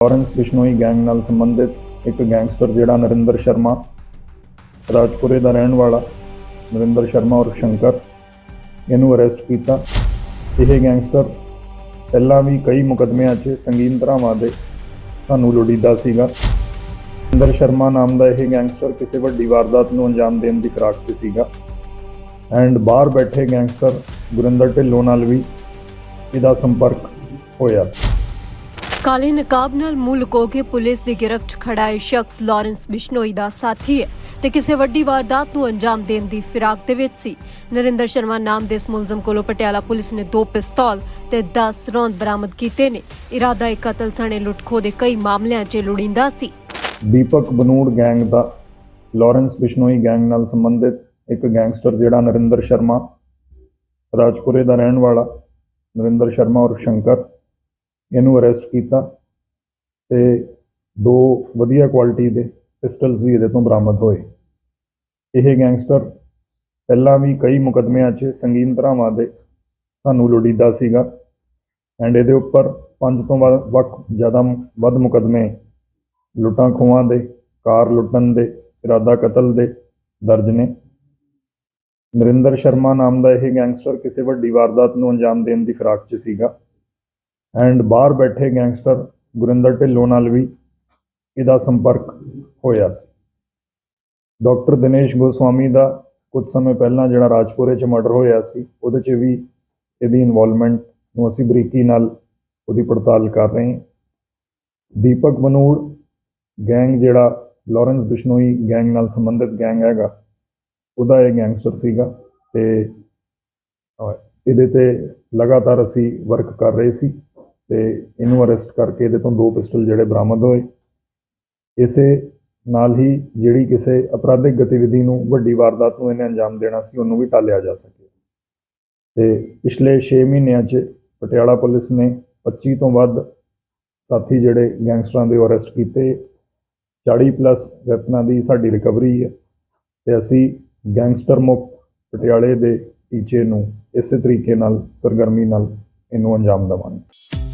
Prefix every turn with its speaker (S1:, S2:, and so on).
S1: Lawrence Bishnoi gang ਨਾਲ ਸੰਬੰਧਿਤ ਇੱਕ ਗੈਂਗਸਟਰ ਜਿਹੜਾ ਨਰਿੰਦਰ ਸ਼ਰਮਾ, ਰਾਜਪੁਰੇ ਦਾ ਰਹਿਣ ਵਾਲਾ ਨਰਿੰਦਰ ਸ਼ਰਮਾ ਔਰ ਸ਼ੰਕਰ, ਇਹਨੂੰ ਅਰੈਸਟ ਕੀਤਾ। ਇਹ ਗੈਂਗਸਟਰ ਪਹਿਲਾਂ ਵੀ ਕਈ ਮੁਕਦਮਿਆਂ 'ਚ ਸੰਗੀਨ ਧਾਰਾਵਾਂ ਦੇ ਸਾਨੂੰ ਲੋੜੀਦਾ ਸੀਗਾ। ਨਰਿੰਦਰ ਸ਼ਰਮਾ ਨਾਮ ਦਾ ਇਹ ਗੈਂਗਸਟਰ ਕਿਸੇ ਵੱਡੀ ਵਾਰਦਾਤ ਨੂੰ ਅੰਜਾਮ ਦੇਣ ਦੀ ਫਿਰਾਕ 'ਤੇ ਸੀਗਾ। ਐਂਡ ਬਾਹਰ ਬੈਠੇ ਗੈਂਗਸਟਰ ਗੁਰਿੰਦਰ ਢਿੱਲੋਂ ਨਾਲ ਵੀ ਇਹਦਾ ਸੰਪਰਕ ਹੋਇਆ ਸੀ।
S2: ਕਾਲੇ ਨਕਾਬ ਨਾਲ ਮੂੰਹ ਲੁਕੋ ਪੁਲਿਸ ਦੀ ਗਿਰਫਤ 'ਚ ਖੜਾ ਇਹ ਸ਼ਖਸ ਲਾਰੈਂਸ ਬਿਸ਼ਨੋਈ ਦਾ ਸਾਥੀ ਹੈ ਤੇ ਕਿਸੇ ਵੱਡੀ ਵਾਰਦਾਤ ਨੂੰ ਅੰਜਾਮ ਦੇਣ ਦੀ ਫਿਰਾਕ ਦੇ ਵਿੱਚ ਸੀ ਨਰਿੰਦਰ ਸ਼ਰਮਾ ਨਾਮ ਦੇ ਇਸ ਮੁਲਜ਼ਮ ਕੋਲੋਂ ਪਟਿਆਲਾ ਪੁਲਿਸ ਨੇ ਦੋ ਪਿਸਤੌਲ ਤੇ 10 ਰੌਂਦ ਬਰਾਮਦ ਕੀਤੇ ਨੇ ਇਰਾਦਾ ਇੱਕ ਕਤਲ ਸਣੇ ਲੁੱਟਖੋ ਦੇ ਕਈ ਮਾਮਲਿਆਂ 'ਚ ਲੋੜੀਂਦਾ ਸੀ
S1: ਦੀਪਕ ਬਨੂੜ ਗੈਂਗ ਦਾ ਲਾਰੈਂਸ ਬਿਸ਼ਨੋਈ ਗੈਂਗ ਨਾਲ ਸੰਬੰਧਿਤ ਇੱਕ ਗੈਂਗਸਟਰ ਜਿਹੜਾ ਨਰਿੰਦਰ ਸ਼ਰਮਾ ਰਾਜਪੁਰੇ ਦਾ ਰਹਿਣ ਵਾਲਾ ਨਰਿੰਦਰ ਸ਼ਰਮਾ ਔਰ ਸ਼ੰਕਰ ਇਹਨੂੰ ਅਰੈਸਟ ਕੀਤਾ ਤੇ ਦੋ ਵਧੀਆ ਕੁਆਲਿਟੀ ਦੇ ਪਿਸਟਲਸ ਵੀ ਇਹਦੇ ਤੋਂ ਬਰਾਮਦ ਹੋਏ। ਇਹ ਗੈਂਗਸਟਰ ਪਹਿਲਾਂ ਵੀ ਕਈ ਮੁਕਦਮਿਆਂ 'ਚ ਸੰਗੀਨ ਧਾਰਾਵਾਂ ਦੇ ਸਾਨੂੰ ਲੋੜੀਦਾ ਸੀਗਾ ਐਂਡ ਇਹਦੇ ਉੱਪਰ ਪੰਜ ਤੋਂ ਵੱਖ ਜ਼ਿਆਦਾ ਵੱਧ ਮੁਕਦਮੇ ਲੁੱਟਾਂ ਖੋਹਾਂ ਦੇ, ਕਾਰ ਲੁੱਟਣ ਦੇ, ਇਰਾਦਾ ਕਤਲ ਦੇ ਦਰਜ ਨੇ। ਨਰਿੰਦਰ ਸ਼ਰਮਾ ਨਾਮ ਦਾ ਇਹ ਗੈਂਗਸਟਰ ਕਿਸੇ ਵੱਡੀ ਵਾਰਦਾਤ ਨੂੰ ਅੰਜਾਮ ਦੇਣ ਦੀ ਫਿਰਾਕ 'ਚ ਸੀਗਾ। ਐਂਡ ਬਾਹਰ ਬੈਠੇ ਗੈਂਗਸਟਰ ਗੁਰਿੰਦਰ ਢਿੱਲੋਂ ਨਾਲ ਵੀ ਇਹਦਾ ਸੰਪਰਕ ਹੋਇਆ ਸੀ। ਡਾਕਟਰ ਦਿਨੇਸ਼ ਗੋਸਵਾਮੀ ਦਾ ਕੁਝ ਸਮੇਂ ਪਹਿਲਾਂ ਜਿਹੜਾ ਰਾਜਪੁਰੇ 'ਚ ਮਰਡਰ ਹੋਇਆ ਸੀ, ਉਹਦੇ 'ਚ ਵੀ ਇਹਦੀ ਇਨਵੋਲਵਮੈਂਟ ਨੂੰ ਅਸੀਂ ਬਰੀਕੀ ਨਾਲ ਉਹਦੀ ਪੜਤਾਲ ਕਰ ਰਹੇ ਹਾਂ। ਦੀਪਕ ਬਨੂੜ ਗੈਂਗ ਜਿਹੜਾ ਲਾਰੈਂਸ ਬਿਸ਼ਨੋਈ ਗੈਂਗ ਨਾਲ ਸੰਬੰਧਿਤ ਗੈਂਗ ਹੈਗਾ, ਉਹਦਾ ਇਹ ਗੈਂਗਸਟਰ ਸੀਗਾ ਤੇ ਇਹਦੇ ਤੇ ਲਗਾਤਾਰ ਅਸੀਂ ਵਰਕ ਕਰ ਰਹੇ ਸੀ। ਤੇ ਇਹਨੂੰ ਅਰੈਸਟ ਕਰਕੇ ਇਹਦੇ ਤੋਂ ਦੋ ਪਿਸਟਲ ਜਿਹੜੇ ਬਰਾਮਦ ਹੋਏ। ਇਸੇ ਨਾਲ ਹੀ ਜਿਹੜੀ ਕਿਸੇ ਅਪਰਾਧਿਕ ਗਤੀਵਿਧੀ ਨੂੰ ਵੱਡੀ ਵਾਰਦਾਤ ਨੂੰ ਇਹਨੇ ਅੰਜਾਮ ਦੇਣਾ ਸੀ, ਉਹਨੂੰ ਵੀ ਟਾਲਿਆ ਜਾ ਸਕੇ। ਤੇ ਪਿਛਲੇ 6 ਮਹੀਨਿਆਂ 'ਚ ਪਟਿਆਲਾ ਪੁਲਿਸ ਨੇ 25 ਤੋਂ ਵੱਧ ਸਾਥੀ ਜਿਹੜੇ ਗੈਂਗਸਟਰਾਂ ਦੇ ਅਰੈਸਟ ਕੀਤੇ। 40 ਪਲੱਸ ਵੈਪਨਾਂ ਦੀ ਸਾਡੀ ਰਿਕਵਰੀ ਹੈ ਤੇ ਅਸੀਂ ਗੈਂਗਸਟਰ ਮੁਕਤ ਪਟਿਆਲੇ ਦੇ ਟੀਚੇ ਨੂੰ ਇਸੇ ਤਰੀਕੇ ਨਾਲ, ਸਰਗਰਮੀ ਨਾਲ ਇਹਨੂੰ ਅੰਜਾਮ ਦੇਵਾਂਗੇ।